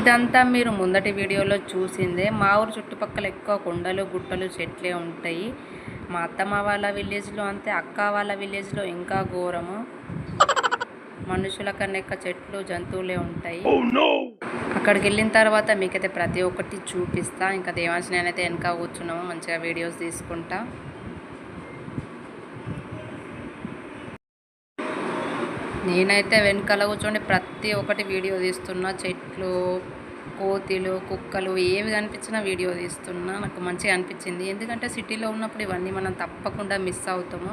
ఇదంతా మీరు ముందటి వీడియోలో చూసిందే. మా ఊరు చుట్టుపక్కల ఎక్కువ కొండలు గుట్టలు చెట్లే ఉంటాయి. మా అత్తమ్మ వాళ్ళ విలేజ్లో అంతే అక్క వాళ్ళ విలేజ్లో ఇంకా ఘోరము. మనుషుల కన్నా ఎక్కువ చెట్లు జంతువులే ఉంటాయి. అక్కడికి వెళ్ళిన తర్వాత మీకైతే ప్రతి ఒక్కటి చూపిస్తా. ఇంకా దేవాంశ నేనైతే వెనక కూర్చున్నాము. మంచిగా వీడియోస్ తీసుకుంటా. నేనైతే వెనకాల కూర్చొని ప్రతి ఒక్కటి వీడియో తీస్తున్నా. చెట్లు కోతిలు కుక్కలు ఏవి కనిపించినా వీడియో తీస్తున్నా. నాకు మంచిగా అనిపించింది. ఎందుకంటే సిటీలో ఉన్నప్పుడు ఇవన్నీ మనం తప్పకుండా మిస్ అవుతాము.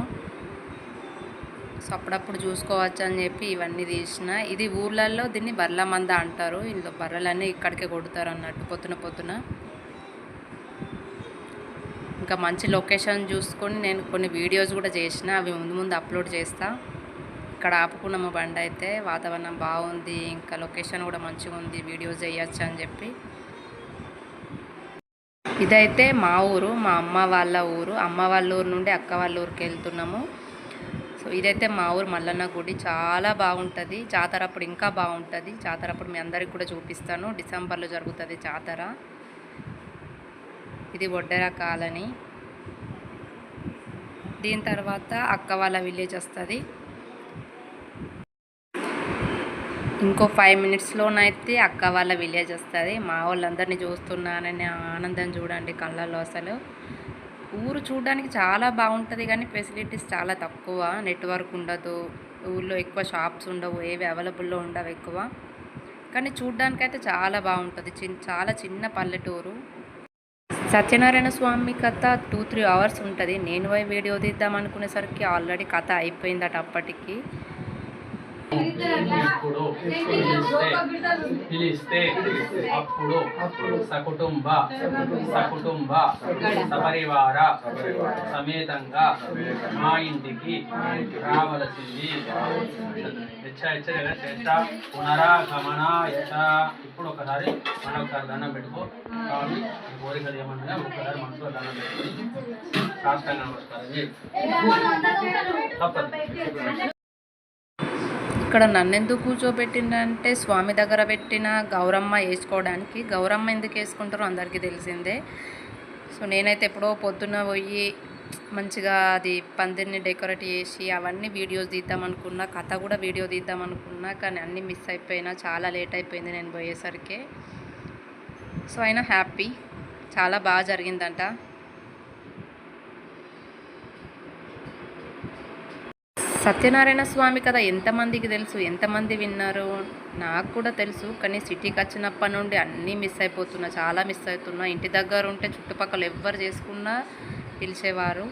సో అప్పుడప్పుడు చూసుకోవచ్చు అని చెప్పి ఇవన్నీ తీసిన. ఇది ఊర్లలో దీన్ని బర్ల మంద అంటారు. ఇందులో బర్రెలన్నీ ఇక్కడికే కొడతారు అన్నట్టు పొద్దున పొద్దున. ఇంకా మంచి లొకేషన్ చూసుకొని నేను కొన్ని వీడియోస్ కూడా చేసిన. అవి ముందు ముందు అప్లోడ్ చేస్తాను ఇక్కడ ఆపుకున్నాము బండి అయితే. వాతావరణం బాగుంది. ఇంకా లొకేషన్ కూడా మంచిగా ఉంది. వీడియోస్ చేయొచ్చు అని చెప్పి. ఇదైతే మా ఊరు మా అమ్మ వాళ్ళ ఊరు. అమ్మ వాళ్ళ ఊరు నుండి అక్క వాళ్ళ ఊరికి వెళ్తున్నాము. సో ఇదైతే మా ఊరు మల్లన్న గుడి. చాలా బాగుంటుంది. జాతర అప్పుడు ఇంకా బాగుంటుంది. జాతర అప్పుడు మీ అందరికి కూడా చూపిస్తాను. డిసెంబర్లో జరుగుతుంది జాతర. ఇది ఒడ్డెర కాలనీ. దీని తర్వాత అక్క వాళ్ళ విలేజ్ వస్తుంది. ఇంకో ఫైవ్ మినిట్స్లోనైతే అక్క వాళ్ళ విలేజ్ వస్తుంది. మా వాళ్ళందరినీ చూస్తున్నానని ఆనందం చూడండి కళ్ళల్లో అసలు. ఊరు చూడడానికి చాలా బాగుంటుంది కానీ ఫెసిలిటీస్ చాలా తక్కువ. నెట్వర్క్ ఉండదు. ఊళ్ళో ఎక్కువ షాప్స్ ఉండవు. ఏవి అవైలబుల్లో ఉండవు ఎక్కువ. కానీ చూడ్డానికైతే చాలా బాగుంటుంది. చిన్ చాలా చిన్న పల్లెటూరు. సత్యనారాయణ స్వామి కథ టూ త్రీ అవర్స్ ఉంటుంది. నేను పోయి వీడియో తీద్దాం అనుకునేసరికి ఆల్రెడీ కథ అయిపోయిందట అప్పటికి. ఇప్పుడు పిలిస్తే అప్పుడు సకుటుంబ సకుటుంబ సపరివార సమేతంగా మా ఇంటికి రావలసింది పునరాగమన ఇప్పుడు ఒకసారి మనం ఒకసారి దండం పెట్టుకో కాబట్టి కోరికలు ఏమన్నా ఒకసారి మనసులో దండం పెట్టుకుని సాష్టాంగ నమస్కారం. తప్పదు ఇక్కడ నన్నెందుకు కూర్చోబెట్టిందంటే స్వామి దగ్గర పెట్టిన గౌరమ్మ వేసుకోవడానికి. గౌరమ్మ ఎందుకు వేసుకుంటారో అందరికీ తెలిసిందే. సో నేనైతే ఎప్పుడో పొద్దున్న పోయి మంచిగా అది పందిరిని డెకరేట్ చేసి అవన్నీ వీడియోస్ తీద్దాం అనుకున్నా కథ కూడా వీడియో తీద్దాం అనుకున్నా కానీ అన్నీ మిస్ అయిపోయినా చాలా లేట్ అయిపోయింది నేను పోయేసరికి. సో అయినా హ్యాపీ. చాలా బాగా జరిగిందంట. సత్యనారాయణ స్వామి కథ ఎంతమందికి తెలుసు? ఎంతమంది విన్నారు? నాకు కూడా తెలుసు కానీ సిటీకి వచ్చినప్పటి నుండి అన్నీ మిస్ అయిపోతున్నా చాలా మిస్ అవుతున్నా. ఇంటి దగ్గర ఉంటే చుట్టుపక్కల ఎవ్వరు చేసుకున్నా పిలిచేవారు.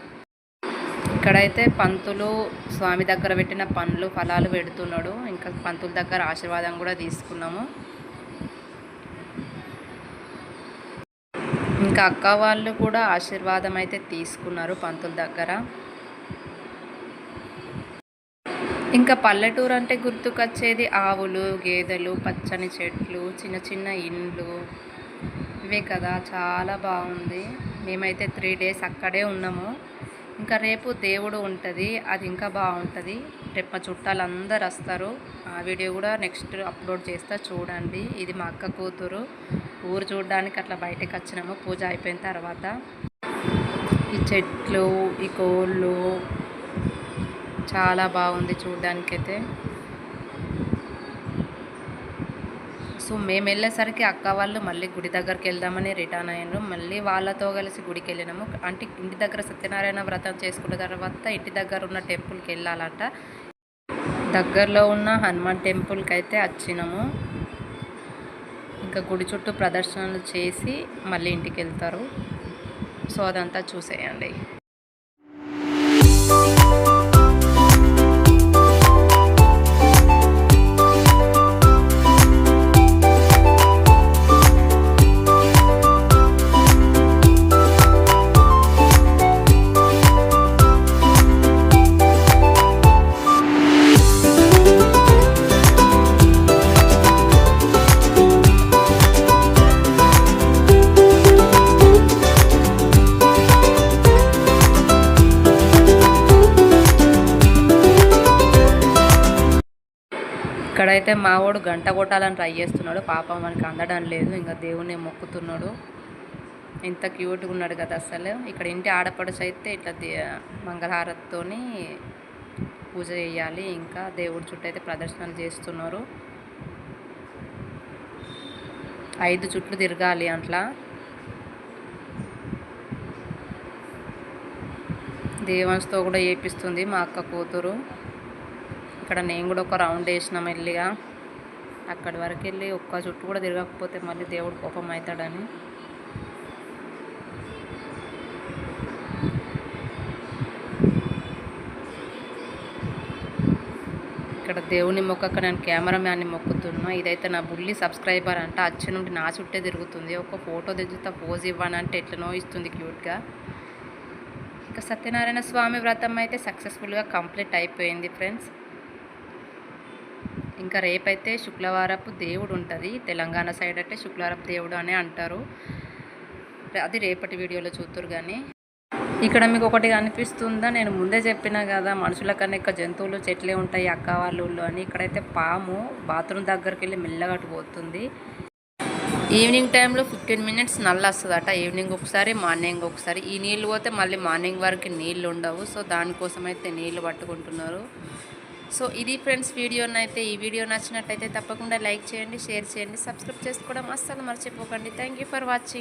ఇక్కడైతే పంతులు స్వామి దగ్గర పెట్టిన పండ్లు ఫలాలు పెడుతున్నాడు. ఇంకా పంతుల దగ్గర ఆశీర్వాదం కూడా తీసుకున్నాము. ఇంకా అక్క వాళ్ళు కూడా ఆశీర్వాదం అయితే తీసుకున్నారు పంతుల దగ్గర. ఇంకా పల్లెటూరు అంటే గుర్తుకొచ్చేది ఆవులు గేదెలు పచ్చని చెట్లు చిన్న చిన్న ఇండ్లు. ఇవే కదా చాలా బాగుంది. మేమైతే త్రీ డేస్ అక్కడే ఉన్నాము. ఇంకా రేపు దేవుడు ఉంటుంది అది ఇంకా బాగుంటుంది. రేపు మా చుట్టాలు అందరు వస్తారు. ఆ వీడియో కూడా నెక్స్ట్ అప్లోడ్ చేస్తా చూడండి. ఇది మా అక్క కూతురు. ఊరు చూడడానికి అట్లా బయటకు వచ్చినాము. పూజ అయిపోయిన తర్వాత. ఈ చెట్లు ఈ కోళ్ళు చాలా బాగుంది చూడ్డానికైతే. సో మేము వెళ్ళేసరికి అక్క వాళ్ళు మళ్ళీ గుడి దగ్గరికి వెళ్దామని రిటర్న్ అయ్యారు మళ్ళీ వాళ్ళతో కలిసి గుడికి వెళ్ళినాము. అంటే ఇంటి దగ్గర సత్యనారాయణ వ్రతం చేసుకున్న తర్వాత ఇంటి దగ్గర ఉన్న టెంపుల్కి వెళ్ళాలంట. దగ్గరలో ఉన్న హనుమాన్ టెంపుల్కి అయితే వచ్చినాము. ఇంకా గుడి చుట్టూ ప్రదర్శనలు చేసి మళ్ళీ ఇంటికి వెళ్తారు. సో అదంతా చూసేయండి. ఇక్కడైతే మావాడు గంట కొట్టాలని ట్రై చేస్తున్నాడు. పాపం మనకి అందడం లేదు. ఇంకా దేవుణ్ణి మొక్కుతున్నాడు. ఇంత క్యూట్గా ఉన్నాడు కదా అసలు. ఇక్కడ ఇంటి ఆడపడుచు అయితే ఇట్లా దే మంగళహారతితోని పూజ చేయాలి. ఇంకా దేవుడి చుట్టూ అయితే ప్రదర్శనలు చేస్తున్నారు. ఐదు చుట్లు తిరగాలి అట్లా. దేవాన్స్తో కూడా చేపిస్తుంది మా అక్క కూతురు. అక్కడ నేను కూడా ఒక రౌండ్ వేసిన మెల్లిగా. అక్కడి వరకు వెళ్ళి ఒక్క చుట్టూ కూడా తిరగకపోతే మళ్ళీ దేవుడు కోపం అవుతాడని. ఇక్కడ దేవుని మొక్కక నేను కెమెరామ్యాన్ని మొక్కుతున్నా. ఇదైతే నా బుల్లి సబ్స్క్రైబర్ అంట. అచ్చి నుండి నా చుట్టే తిరుగుతుంది. ఒక ఫోటో దిగుతా పోజ్ ఇవ్వనంటే ఎట్లనో ఇస్తుంది క్యూట్గా. ఇంకా సత్యనారాయణ స్వామి వ్రతం అయితే సక్సెస్ఫుల్గా కంప్లీట్ అయిపోయింది ఫ్రెండ్స్. ఇంకా రేపైతే శుక్రవారపు దేవుడు ఉంటుంది. తెలంగాణ సైడ్ అంటే శుక్రవారపు దేవుడు అని అంటారు. అది రేపటి వీడియోలో చూతురు కానీ ఇక్కడ మీకు ఒకటి కనిపిస్తుందా? నేను ముందే చెప్పినా కదా మనుషుల కన్నా ఎక్కువ జంతువులు చెట్లే ఉంటాయి అక్క వాళ్ళ ఊళ్ళో అని. ఇక్కడైతే పాము బాత్రూమ్ దగ్గరికి వెళ్ళి మెల్లగా పోతుంది. ఈవినింగ్ టైంలో ఫిఫ్టీన్ మినిట్స్ నల్ల వస్తుందట. ఈవినింగ్ ఒకసారి మార్నింగ్ ఒకసారి. ఈ నీళ్ళు పోతే మళ్ళీ మార్నింగ్ వరకు నీళ్ళు ఉండవు. సో దానికోసం అయితే నీళ్ళు పట్టుకుంటున్నారు. సో ఇది ఫ్రెండ్స్ వీడియోనైతే ఈ వీడియో నచ్చినట్టయితే తప్పకుండా లైక్ చేయండి షేర్ చేయండి సబ్స్క్రైబ్ చేసుకోవడం అస్సలు మర్చిపోకండి. Thank you for watching